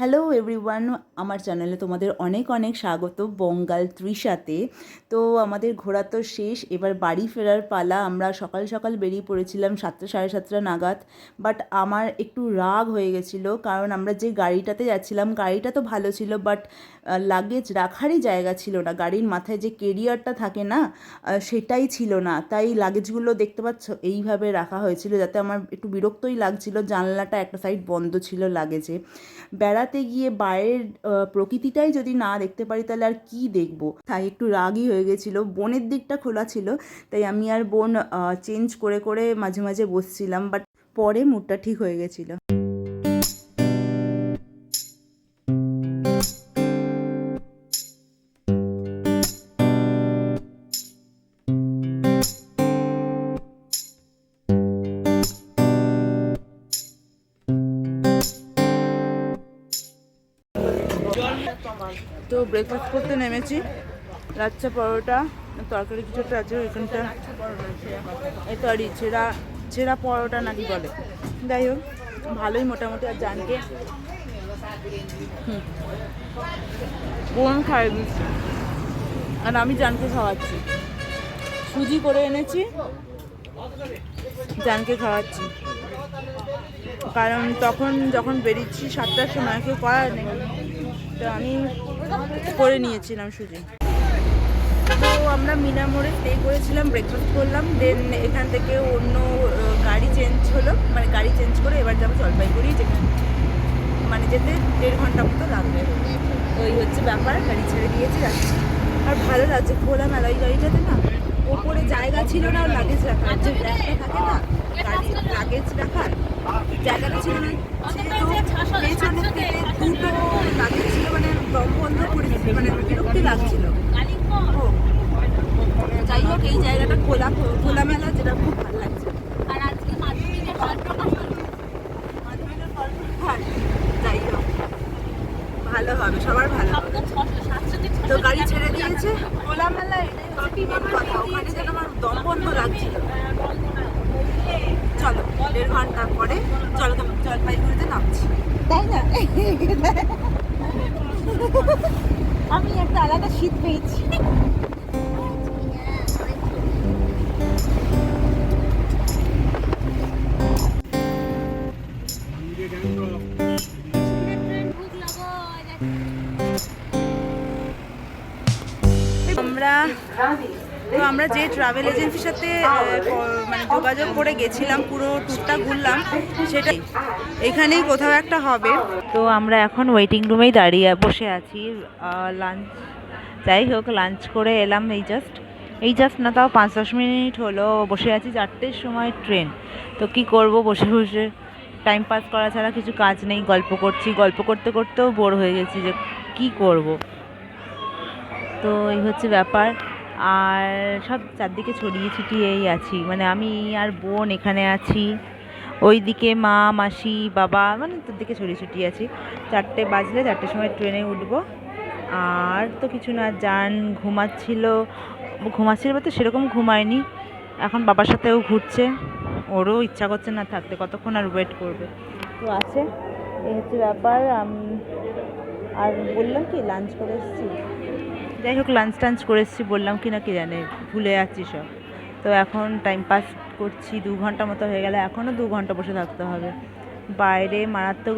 Hello everyone আমার চ্যানেলে তোমাদের অনেক অনেক স্বাগত বঙ্গাল ত্রিশাতে তো আমাদের ঘোরা তো শেষ, এবার বাড়ি ফেরার পালা। আমরা সকাল সকাল বেরিয়ে পড়েছিলাম সাতটা, সাড়ে সাতটা নাগাদ। বাট আমার একটু রাগ হয়ে গেছিল, কারণ আমরা যে গাড়িটাতে যাচ্ছিলাম, গাড়িটা তো ভালো ছিল বাট লাগেজ রাখারই জায়গা ছিল না। গাড়ির মাথায় যে কেরিয়ারটা থাকে না সেটাই ছিল না। তাই লাগেজগুলো দেখতে পাচ্ছ, এইভাবে রাখা হয়েছিল যাতে আমার একটু বিরক্তই লাগছিল। জানলাটা একটা সাইড বন্ধ ছিল লাগেজে বেড়াতে গিয়ে বাইরের প্রকৃতিটাই যদি না দেখতে পারি তাহলে আর কি দেখব? তাই একটু রাগই হয়ে গেছিল। বোনের দিকটা খোলা ছিল, তাই আমি আর বোন চেঞ্জ করে করে মাঝে মাঝে বসছিলাম বাট পরে মুডটা ঠিক হয়ে গেছিল। তো ব্রেকফাস্ট করতে নেমেছি। লাচ্চা পরোটা, তরকারি কিছু একটা আছে, ওইখানটা এই তো আর এই ছেঁড়া ছেঁড়া পরোটা নাকি বলে। যাই হোক, ভালোই মোটামুটি, আর জানকে। বোন খাইয়ে দিচ্ছে আর আমি জানকে খাওয়াচ্ছি। সুজি করে এনেছি। জানকে খাওয়াচ্ছি। কারণ তখন যখন বেরিয়েছি সাতটার সময় কেউ করার নেই। তো আমি করে নিয়েছিলাম সুজি। তো আমরা মিনা মোড়ে স্টে করেছিলাম ব্রেকফাস্ট করলাম দেন এখান থেকে অন্য গাড়ি চেঞ্জ হলো। মানে গাড়ি চেঞ্জ করে এবার যাব জলপাইগুড়ি, যেখানে মানে যেতে দেড় ঘণ্টা মতো লাগবে। ওই হচ্ছে ব্যাপার, গাড়ি ছেড়ে দিয়েছি আর ভালো লাগছে খোলা মেলা ওই গাড়িটাতে না ওপরে জায়গা ছিল না লাগেজ রাখার। যে র্যাকটা থাকে না গাড়ি লাগেজ রাখার। জায়গাটা ছিল না। পেছনের দুটো লাগেজ ছিল মানে বন্ধ মানে বিরক্তি লাগছিল। ও, যাই হোক এই জায়গাটা খোলা খোলামেলা যেটা খুব ভালো লাগছে। হ্যাঁ যাই হোক ভালো হবে সবার ভালো হবে। তো গাড়ি ছেড়ে দিয়েছে। খোলামেলা এটাই main কথা যেন আমার দম বন্ধ চলো, দেড় ঘণ্টা পরে জল জলপাইগুড়িতে নামছি। তাই না? আমি একটা আলাদা শীত পেয়েছি। আমরা যে ট্রাভেল এজেন্সির সাথে মানে যোগাযোগ করে গেছিলাম, পুরো ট্যুরটা ঘুরলাম, সেটা এখানেই কোথাও একটা হবে। তো আমরা এখন ওয়েটিং রুমেই দাঁড়িয়ে বসে আছি লাঞ্চ যাই হোক লাঞ্চ করে এলাম এই জাস্ট এই জাস্ট না, তাও পাঁচ দশ মিনিট হলো, বসে আছি চারটের সময় ট্রেন তো কি করব, বসে বসে টাইম পাস করা ছাড়া কিছু কাজ নেই, গল্প করছি। গল্প করতে করতেও বোর হয়ে গেছি যে কি করব। তো এই হচ্ছে ব্যাপার। আর সব চারদিকে ছড়িয়ে ছিটিয়েই আছি। মানে আমি আর বোন এখানে আছি। ওই দিকে মা, মাসি, বাবা মানে দিকে ছড়িয়ে ছিটিয়ে আছি। চারটে বাজলে চারটের সময় ট্রেনে উঠবো। আর তো কিছু না যান ঘুমাচ্ছিল। ঘুমাচ্ছিল বলতে সেরকম ঘুমায়নি। এখন বাবার সাথেও ঘুরছে। ওরও ইচ্ছা করছে না থাকতে। কতক্ষণ আর ওয়েট করবে? তো আছে। এই হচ্ছে ব্যাপার। আর বললাম কি লাঞ্চ করে এসেছি। যাই হোক লাঞ্চ টাঞ্চ করে এসেছি, বললাম কি না কি জানে, ভুলে যাচ্ছি সব। তো এখন টাইম পাস করছি, দু ঘণ্টা মতো হয়ে গেলে, এখনও দু ঘণ্টা বসে থাকতে হবে। বাইরে মারাত্মক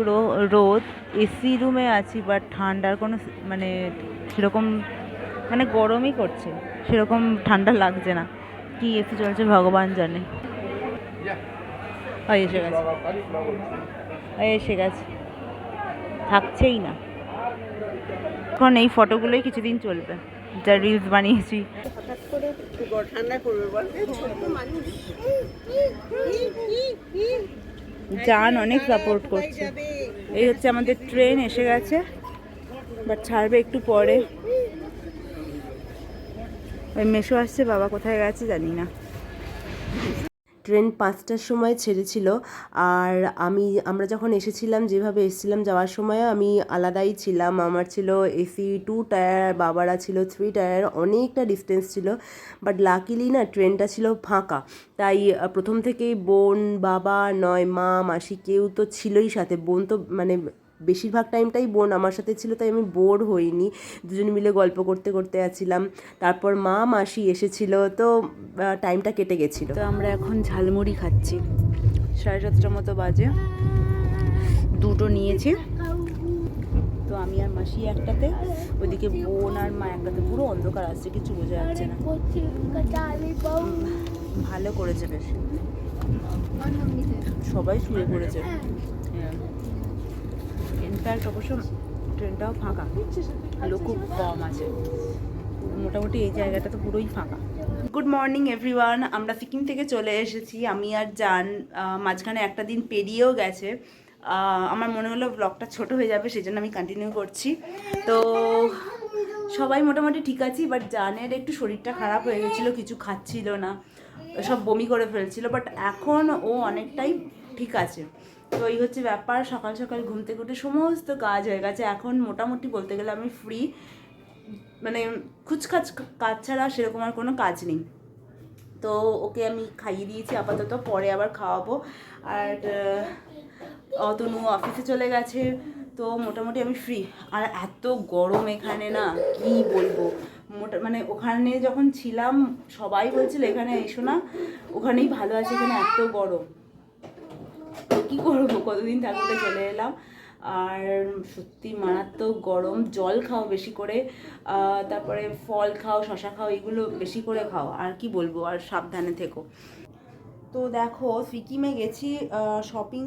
রোদ এসি রুমে আছি বাট ঠান্ডার কোনো মানে সেরকম মানে গরমই করছে, সেরকম ঠান্ডা লাগছে না। কি এসি চলছে ভগবান জানে। এসে গেছে। এসে গেছে। থাকছেই না। এখন এই ফটোগুলোই কিছুদিন চলবে, যা রিলস বানিয়েছি। জান অনেক সাপোর্ট করছে। এই হচ্ছে আমাদের ট্রেন এসে গেছে বাট ছাড়বে একটু পরে। ওই মেশো আসছে, বাবা কোথায় গেছে জানি না। ট্রেন পাঁচটার সময় ছেড়েছিল। আর আমি, আমরা যখন এসেছিলাম, যেভাবে এসেছিলাম যাওয়ার সময়, আমি আলাদাই ছিলাম। আমার ছিল এসি টু টায়ার বাবারা ছিল থ্রি টায়ার অনেকটা ডিস্টেন্স ছিল। বাট লাকিলি না, ট্রেনটা ছিল ফাঁকা। তাই প্রথম থেকেই বোন, বাবা, নয়, মা, মাসি কেউ তো ছিলই সাথে। বোন তো মানে বেশিরভাগ টাইমটাই বোন আমার সাথে ছিল, তাই আমি বোর হইনি। দুজন মিলে গল্প করতে করতে আছিলাম। তারপর মা, মাসি এসেছিল, তো টাইমটা কেটে গেছিল। তো আমরা এখন ঝালমুড়ি খাচ্ছি। সাড়ে সাতটার মতো বাজে। দুটো নিয়েছি। তো আমি আর মাসি একটাতে ওইদিকে বোন আর মা একটাতে, পুরো অন্ধকার আসছে কিছু বোঝা যাচ্ছে না। ভালো করেছে বেশ। সবাই শুয়ে পড়েছে। ইনফ্যাক্ট অবশ্য ট্রেনটাও ফাঁকা। লোক খুব কম আছে। মোটামুটি এই জায়গাটা তো পুরোই ফাঁকা। গুড মর্নিং এভরিওয়ান আমরা সিকিম থেকে চলে এসেছি। আমি আর আহ, মাঝখানে একটা দিন পেরিয়েও গেছে। আমার মনে হলো ব্লগটা ছোট হয়ে যাবে সেই জন্য আমি কন্টিনিউ করছি। তো সবাই মোটামুটি ঠিক আছি বাট জানের একটু শরীরটা খারাপ হয়ে গেছিল কিছু খাচ্ছিল না। সব বমি করে ফেলছিল বাট এখন ও অনেকটাই ঠিক আছে। তো এই হচ্ছে ব্যাপার, সকাল সকাল ঘুম থেকে উঠে সমস্ত কাজ হয়ে গেছে। এখন মোটামুটি বলতে গেলে আমি ফ্রি মানে খুচখাচ কাজ ছাড়া সেরকম আর কোনো কাজ নেই। তো ওকে আমি খাইয়ে দিয়েছি, আপাতত পরে আবার খাওয়াবো। আর অতনু অফিসে চলে গেছে, তো মোটামুটি আমি ফ্রি আর এত গরম এখানে না, কি বলব? মোটা মানে ওখানে যখন ছিলাম, সবাই বলছিল, এখানে এসো না, ওখানেই ভালো আছে, এখানে এত গরম। কী করব? কতদিন থাকতে চলে এলাম। আর সত্যি মারাত্মক গরম, জল খাও বেশি করে তারপরে ফল খাও, শশা খাও, এগুলো বেশি করে খাও। আর কি বলব? আর সাবধানে থেকো। তো দেখো, সিকিমে গেছি শপিং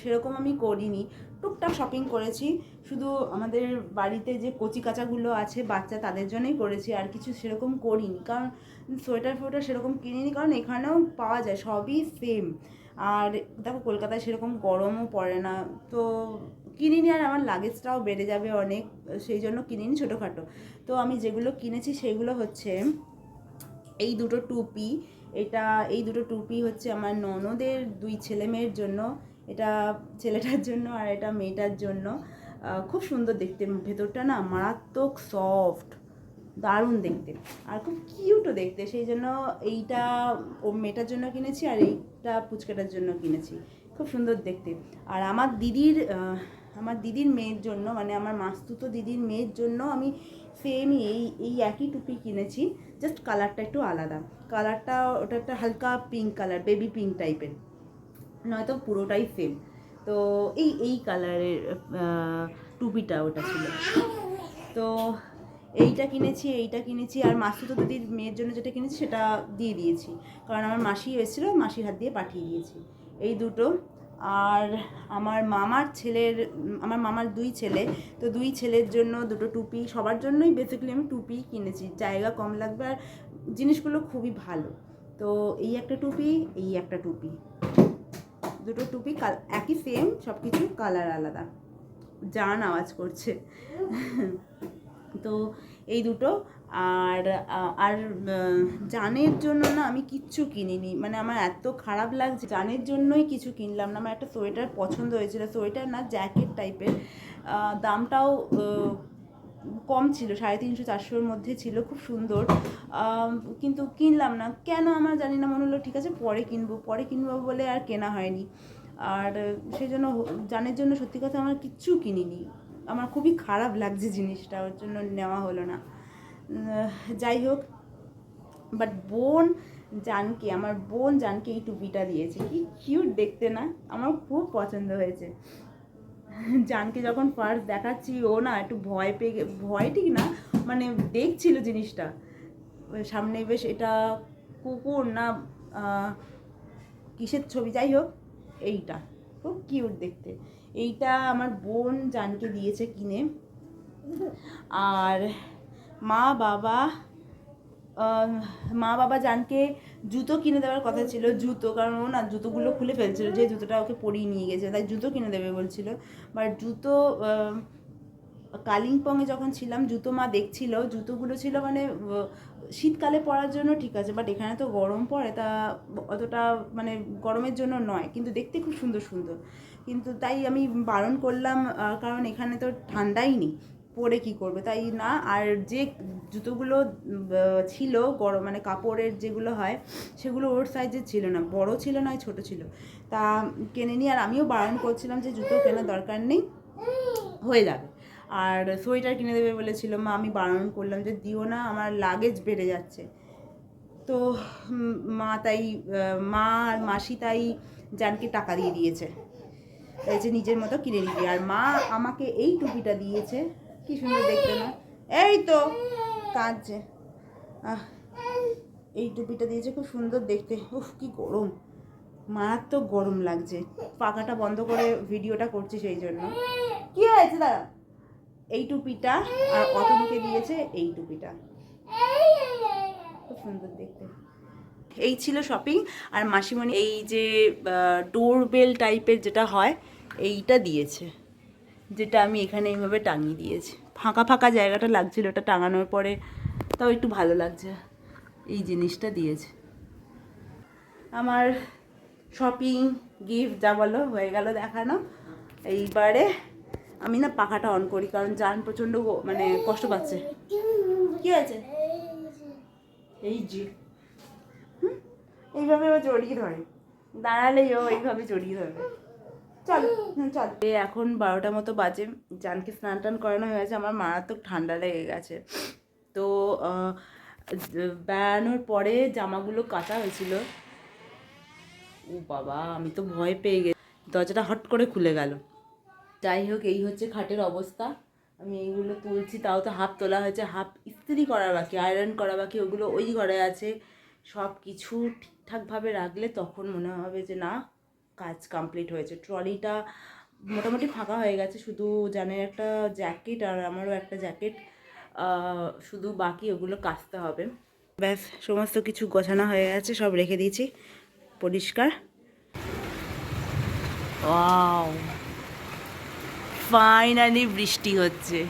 সেরকম আমি করিনি। টুকটাক শপিং করেছি। শুধু আমাদের বাড়িতে যে কচি কাচাগুলো আছে, বাচ্চা তাদের জন্যই করেছি। আর কিছু সেরকম করিনি। কারণ সোয়েটার ফোয়েটার সেরকম কিনিনি। কারণ এখানেও পাওয়া যায়, সবই সেম আর দেখো কলকাতায় সেরকম গরমও পড়ে না। তো কিনিনি আর আমার লাগেজটাও বেড়ে যাবে অনেক, সেই জন্য কিনিনি ছোটোখাটো। তো আমি যেগুলো কিনেছি সেগুলো হচ্ছে, এই দুটো টুপি, এটা, এই দুটো টুপি হচ্ছে আমার ননদের দুই ছেলে মেয়ের জন্য, এটা ছেলেটার জন্য আর এটা মেয়েটার জন্য। খুব সুন্দর দেখতে, ভেতরটা না মারাত্মক সফট দারুণ দেখতে। আর খুব কিউটও দেখতে। সেই জন্য এইটা ও মেয়েটার জন্য কিনেছি আর এইটা পুচকাটার জন্য কিনেছি। খুব সুন্দর দেখতে। আর আমার দিদির আমার দিদির মেয়ের জন্য মানে আমার মাস্তুতো দিদির মেয়ের জন্য আমি সেমই এই এই একই টুপি কিনেছি। জাস্ট কালারটা একটু আলাদা। কালারটা ওটা একটা হালকা পিঙ্ক কালার বেবি পিঙ্ক টাইপের নয়তো পুরোটাই সেম তো এই এই কালারের টুপিটা ওটা ছিল। তো এইটা কিনেছি এইটা কিনেছি। আর মাসুতো দিদির মেয়ের জন্য যেটা কিনেছি, সেটা দিয়ে দিয়েছি। কারণ আমার মাসি এসেছিল, মাসির হাত দিয়ে পাঠিয়ে দিয়েছি। এই দুটো। আর আমার মামার ছেলের, আমার মামার দুই ছেলে। তো দুই ছেলের জন্য দুটো টুপি, সবার জন্যই বেসিক্যালি আমি টুপি কিনেছি। জায়গা কম লাগবে আর জিনিসগুলো খুবই ভালো। তো এই একটা টুপি, এই একটা টুপি। দুটো টুপি কাল, একই সেম সব কিছু কালার আলাদা। জান আওয়াজ করছে। তো এই দুটো। আর আর, জানের জন্য না আমি কিচ্ছু কিনিনি। মানে আমার এত খারাপ লাগছে, জানের জন্যই কিছু কিনলাম না। আমার একটা সোয়েটার পছন্দ হয়েছিল, সোয়েটার না জ্যাকেট টাইপের। দামটাও কম ছিল, সাড়ে তিনশো, চারশোর মধ্যে ছিল, খুব সুন্দর। কিন্তু কিনলাম না। কেন আমার জানি না, মনে হলো ঠিক আছে, পরে কিনবো। পরে কিনবো বলে আর কেনা হয়নি। আর সেই জন্য জানের জন্য সত্যি কথা আমার কিচ্ছু কিনিনি। আমার খুবই খারাপ লাগছে জিনিসটা, ওর জন্য নেওয়া হলো না। যাই হোক বাট বোন জানকে, আমার বোন জানকে এই টুপিটা দিয়েছে। কি কিউট দেখতে না? আমার খুব পছন্দ হয়েছে। জানকে যখন ফার্স্ট দেখাচ্ছি, ও না একটু ভয় পেয়ে ভয় ঠিক না মানে দেখছিল জিনিসটা। সামনে বেশ এটা কুকুর না কিসের ছবি? যাই হোক, এইটা। খুব কিউট দেখতে। এইটা আমার বোন জানকে দিয়েছে কিনে। আর মা বাবা মা বাবা জানকে জুতো কিনে দেওয়ার কথা ছিল, জুতো, কারণ না জুতোগুলো খুলে ফেলছিল, যে জুতোটা ওকে পরিয়ে নিয়ে গেছে, তাই জুতো কিনে দেবে বলছিল। বাট জুতো কালিম্পংয়ে যখন ছিলাম, জুতো মা দেখছিল, জুতোগুলো ছিল মানে শীতকালে পরার জন্য ঠিক আছে বাট এখানে তো গরম পড়ে, তা অতটা মানে গরমের জন্য নয়, কিন্তু দেখতে খুব সুন্দর সুন্দর। কিন্তু তাই আমি বারণ করলাম কারণ এখানে তো ঠান্ডাই নেই, পরে কি করবে? তাই না, আর যে জুতোগুলো ছিল গরম মানে কাপড়ের যেগুলো হয়, সেগুলো ওর সাইজের ছিল না, বড় ছিল না, ছোট ছিল। তা কেনে নি, আর আমিও বারণ করছিলাম যে জুতো কেনার দরকার নেই, হয়ে যাবে। আর সোয়েটার কিনে দেবে বলেছিল, মা, আমি বারণ করলাম যে দিও না, আমার লাগেজ বেড়ে যাচ্ছে। তো মা তাই মা আর মাসি তাই জানকে টাকা দিয়ে দিয়েছে। এই যে নিজের মতো কিনে নিবি। আর মা আমাকে এই টুপিটা দিয়েছে। কি সুন্দর দেখতে না? এই তো, কাঁদছে। এই টুপিটা দিয়েছে খুব সুন্দর দেখতে। উফ, কি গরম। মারাত্মক গরম লাগছে। পাখাটা বন্ধ করে ভিডিওটা করছি সেই জন্য। কি হয়েছে দাদা এই টুপিটা আর অতনুকে দিয়েছে এই টুপিটা। খুব সুন্দর দেখতে। এই ছিল শপিং আর মাসিমণি এই যে ডোর বেল টাইপের যেটা হয়, এইটা দিয়েছে। যেটা আমি এখানে এইভাবে টাঙিয়ে দিয়েছি। ফাঁকা ফাঁকা জায়গাটা লাগছিল, ওটা টাঙানোর পরে তাও একটু ভালো লাগছে। এই জিনিসটা দিয়েছে। আমার শপিং গিফট যা বলো হয়ে গেল দেখানো। এইবারে আমি না পাখাটা অন করি, কারণ জান প্রচণ্ড মানে কষ্ট পাচ্ছে। কি আছে এই যে। এইভাবে ও জড়িয়ে ধরে। দাঁড়ালেই ও এইভাবে জড়িয়ে ধরবে। চল চল। এখন বারোটা মতো বাজে। জানকে স্নান টান করানো হয়ে গেছে, আমার মারাত্মক ঠান্ডা লেগে গেছে। তো বেড়ানোর পরে জামাগুলো কাটা হয়েছিল। ও বাবা, আমি তো ভয় পেয়ে গেছি। দরজাটা হট করে খুলে গেল। যাই হোক, এই হচ্ছে খাটের অবস্থা। আমি এইগুলো তুলছি, তাও তো হাফ তোলা হয়েছে, হাফ ইস্ত্রি করা বাকি আয়রন করা বাকি, ওগুলো ওই ঘরে আছে। সব কিছু ঠিকঠাকভাবে রাখলে তখন মনে হবে যে, না, কাজ কমপ্লিট হয়েছে। ট্রলিটা মোটামুটি ফাঁকা হয়ে গেছে, শুধু জানের একটা জ্যাকেট আর আমারও একটা জ্যাকেট শুধু বাকি ওগুলো কাচতে হবে। ব্যাস, সমস্ত কিছু গোছানো হয়ে গেছে, সব রেখে দিয়েছি, পরিষ্কার। ওয়াও! ফাইনালি বৃষ্টি হচ্ছে।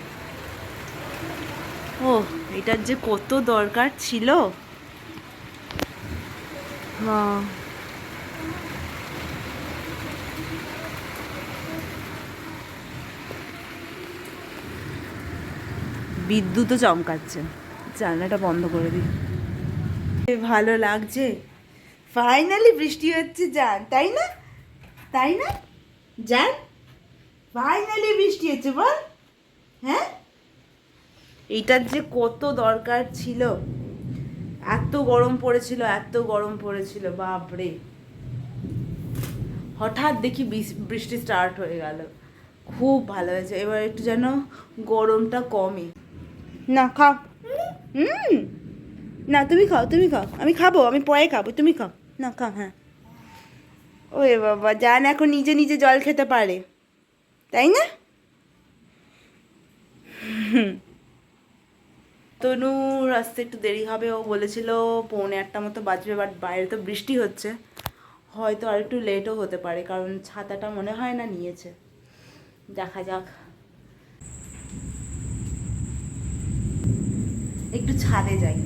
ও এটার যে কত দরকার ছিল? হ্যাঁ। বিদ্যুৎও চমকাচ্ছে। জানলাটা বন্ধ করে এ, ভালো লাগছে। ফাইনালি বৃষ্টি হচ্ছে যান তাই না? তাই না? জান? ফাইনালি বৃষ্টি হচ্ছে বল। হ্যাঁ? এইটার যে কত দরকার ছিল। এত গরম পড়েছিল, এত গরম পড়েছিল, বাপরে। হঠাৎ দেখি বৃষ- বৃষ্টি স্টার্ট হয়ে গেল। খুব ভালো হয়েছে। এবার একটু যেন গরমটা কমে। না, খাও। হুম। না, তুমি খাও তুমি খাও। আমি খাব, আমি পরে খাব, তুমি খাও। না, খাও হ্যাঁ। ওরে বাবা, জান এখন নিজে নিজে জল খেতে পারে। তাই না। তনুর আসতে একটু দেরি হবে, ও বলেছিল পৌনে আটটা মতো বাজবে বাট বাইরে তো বৃষ্টি হচ্ছে। হয়তো আর একটু লেটও হতে পারে, কারণ ছাতাটা মনে হয় না নিয়েছে। দেখা যাক। একটু ছাদে যাই।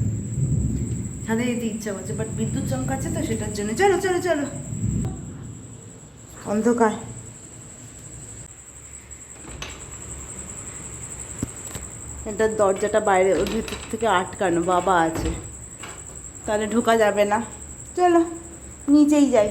ছাদে যেতে ইচ্ছা করছে বাট বিদ্যুৎ চমকাচ্ছে তো সেটার জন্য। চলো চলো চলো। অন্ধকার। এটা দরজাটা বাইরে, ওর ভিতর থেকে আটকানো, বাবা আছে। তাহলে ঢোকা যাবে না। চলো, নিচেই যাই।